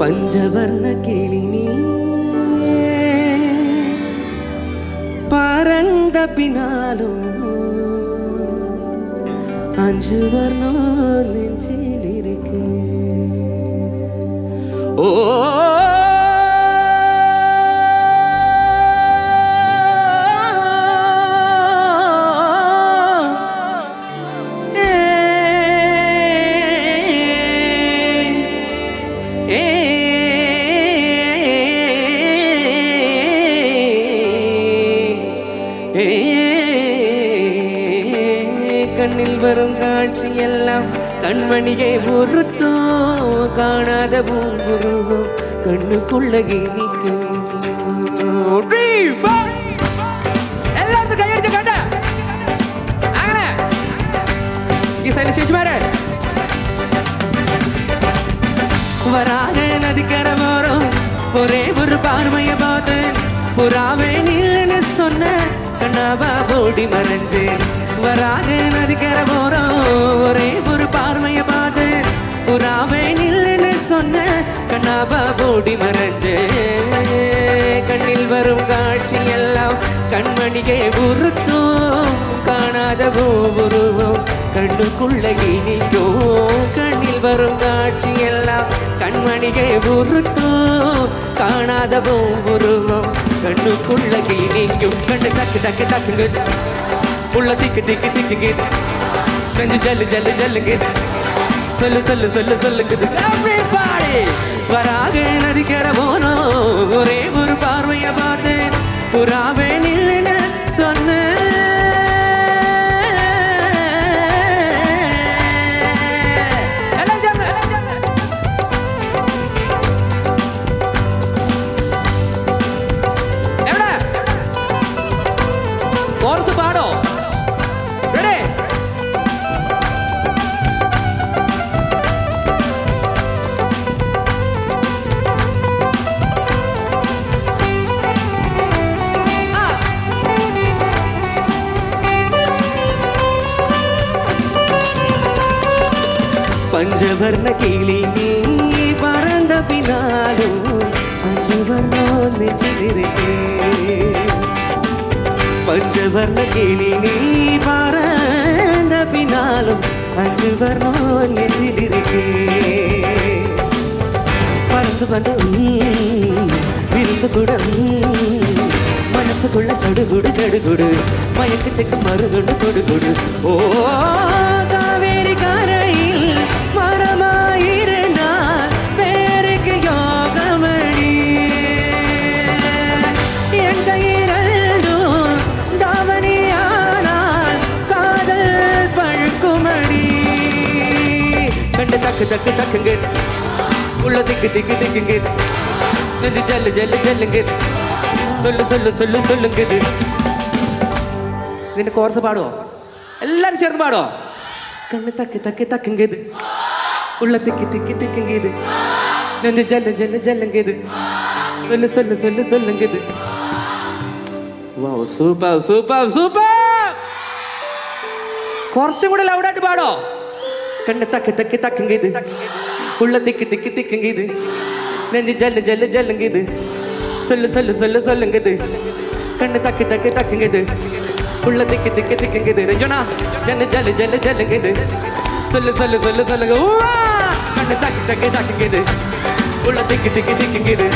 പഞ്ചവർണ കിളിനി. പരന്ത പിന്നാലോ അഞ്ചു വർണോ നെഞ്ചിലിരിക്കേ. ഓ கண்ணில் வரும் காட்சி எல்லாம் கண்மணியை ஒருத்தோ காணாத பூங்குருவும் கண்ணுக்குள்ளகே நிற்கும். எல்லாத்துக்கும் கையடிச்சு ഈ സൈലി ചേച്ചിമാരെ வராத நதிக்கரை ஓரம் ஒரே ஒரு பார்வைய பார்த்து புறாவே நீன்னு சொன்ன கண்ணாவா போடி மறைஞ்சேன். வராக நதிக்கரை போறோம். ஒரே ஒரு பார்வைய பார்த்து புறாவே நில்லுன்னு சொன்ன கண்ணாபா போடி மறைஞ்சு. கண்ணில் வரும் காட்சி எல்லாம் கண்மணியை உறுத்தும். காணாத உருவம் கண்ணுக்குள்ள இனிக்கும். கண்ணில் வரும் காட்சி எல்லாம் கண்மணியை உறுத்தும். காணாத உருவம் கண்ணுக்குள்ள இனிக்கும். கண்ணு தக்கு தக்கு தக்கு உள்ள திக்கு திக்கு திக்கு திக்குங்குது நெஞ்சு ஜல்லு ஜல்லு ஜல்லுங்குது சொல்லு சொல்லு சொல்லு சொல்லுங்குது Everybody! வராக நதிக்கரை போனோம். ஒரே ஒரு பார்வையை பார்த்தேன் புறாவே நின்று പഞ്ചവർണ നീ പറന്ന പിന്നാലും പഞ്ചവർണ്ണോന്ന് ചിരിക്കേ പഞ്ചവർണ കിളിങ്ങി പറന്ന പിന്നാലും പഞ്ചവർണ്ണോന്ന് ചിരിക്കേ പറന്നുവനും വിരുന്നുകുടം മനസ്സുകൊള്ള ചടുകുടു ചടുകുടു മയക്കത്തേക്ക് മറുകുടു കൊടുകുടു ഓ ടക്ക് ടക്കും കേട്ട് ഉള്ള തിക്ക് തിക്ക് തിക്കും കേട്ട് നെഞ്ചു ചല്ല് ചല്ല് ചല്ലും കേട്ട് സൊല്ലു സൊല്ലു സൊല്ലു സൊല്ലും കേട്ട് ഇതിന്റെ കോർസ് പാടുവോ? എല്ലാരും ചേർന്ന് പാടുവോ? കണ്ണ് തക്ക് തക്ക് തക്കും കേത് ഉള്ള തിക്ക് തിക്ക് തിക്കും കേത് നെഞ്ചു ജല്ല ജല്ല ജല്ലം കേത് സൊല്ലു സൊല്ലു സൊല്ലു സൊല്ലും കേത് സൂപ്പർ സൂപ്പർ സൂപ്പർ! കുറച്ചും കൂടെ ലൗഡായിട്ട് പാടോ? கண்ணு தக்கு தக்கு தக்குங்குது. உள்ள திக்கு திக்கு திக்குங்குது. நெஞ்சு ஜல்லு ஜல்லு ஜல்லுங்குது. சொல்லு சொல்லு சொல்லு சொல்லுங்குது. கண்ணு தக்கு தக்கு தக்குங்குது. உள்ள திக்கு திக்கு திக்குங்குது. ரஞ்சனா ஜல்லு ஜல்லு ஜல்லு ஜல்லுங்குது. சொல்லு சொல்லு சொல்லு சொல்லுங்க. கண்ணு தக்கு தக்கு தக்குங்குது. உள்ள திக்கு திக்கு திக்குங்குது.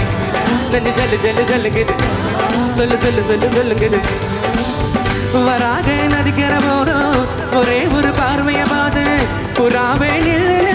நெஞ்சு ஜல்லு ஜல்லு ஜல்லுங்குது. சொல்லு சொல்லு சொல்லு சொல்லுங்குது. வராக நதிக்கிற போதும் ஒரே ஒரு பார்வையை பார்த்து புறாவெனில்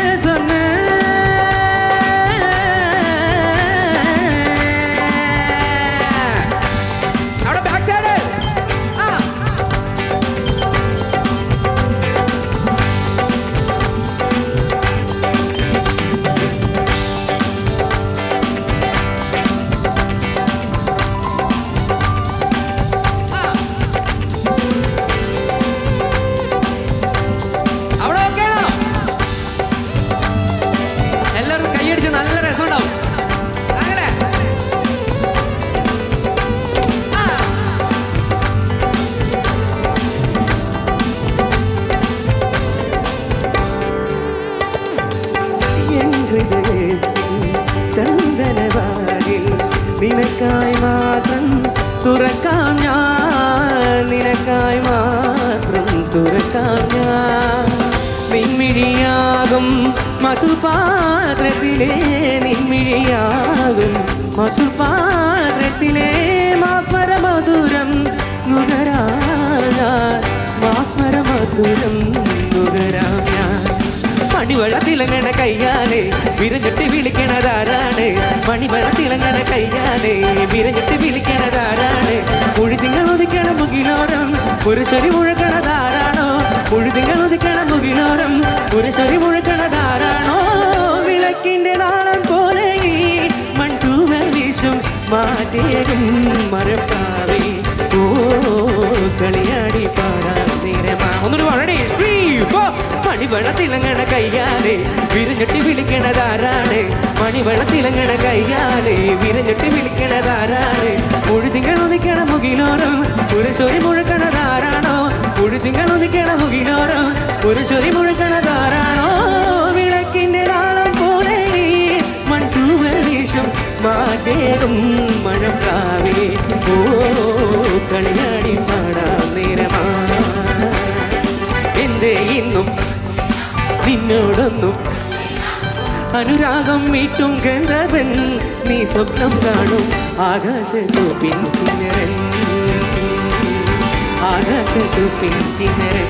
ചന്ദനവാരിൽ നിനക്കായി മാത്രം തുറക്കാം ഞാൻ. നിനക്കായി മാത്രം തുറക്കാം ഞാൻ. നിമ്മിഴിയാകും മധുപാത്രത്തിലെ നിമ്മിഴിയാകും മധുപാത്രത്തിലെ മാസ്മര മധുരം നുകരാ മാസ്മര മധുരം മണിവള കയ്യാലേ വിരഞ്ഞിട്ട് വിളിക്കണതാരാണ്? മണിവള കയ്യാലേ വിരഞ്ഞിട്ട് വിളിക്കണതാരാണ്? പുഴുതിങ്ങൾ ഒതുക്കണ മുകിലോരം പുരുഷരി മുഴക്കണതാരാണോ? പുഴുതിങ്ങൾ ഒതുക്കണ മുകിലോരം പുരുഷരി മുഴക്കണതാരാണോ? വിളക്കിന്റെ നാളം പോലെ ഈ മൺതൂവൽ വീശും മാറ്റേരും മരപ്പാവേ ഓ കളിയാടി പാടാ നേരമാ. ഒന്നൊരു പാടണേ മണിവള തിളങ്ങണ കയ്യാലെ വിരഞ്ഞിട്ട് വിളിക്കണതാരാണ്? മണിവെള്ളത്തിലങ്ങണ കയ്യാലെ വിരഞ്ഞിട്ട് വിളിക്കണതാരാണ്? മുഴുതിങ്ങൾ ഒന്നിക്കണ മുകിലോരം പുരുഷൊരി മുഴുക്കണതാരാണോ? മുഴുതിങ്ങൾ ഒന്നിക്കണ മുകിലോരം പുരുഷൊരി മുഴുക്കണതാരാണോ? വിളക്കിന്റെ നാളം പോലെ മൺതൂവൽ വീശും മാറ്റേറും അനുരാഗം മീട്ടും ഗന്ധർവൻ നീ സ്വപ്നം കാണും ആകാശത്തു പിന്തിരൻ ആകാശത്തു പിന്തിരൻ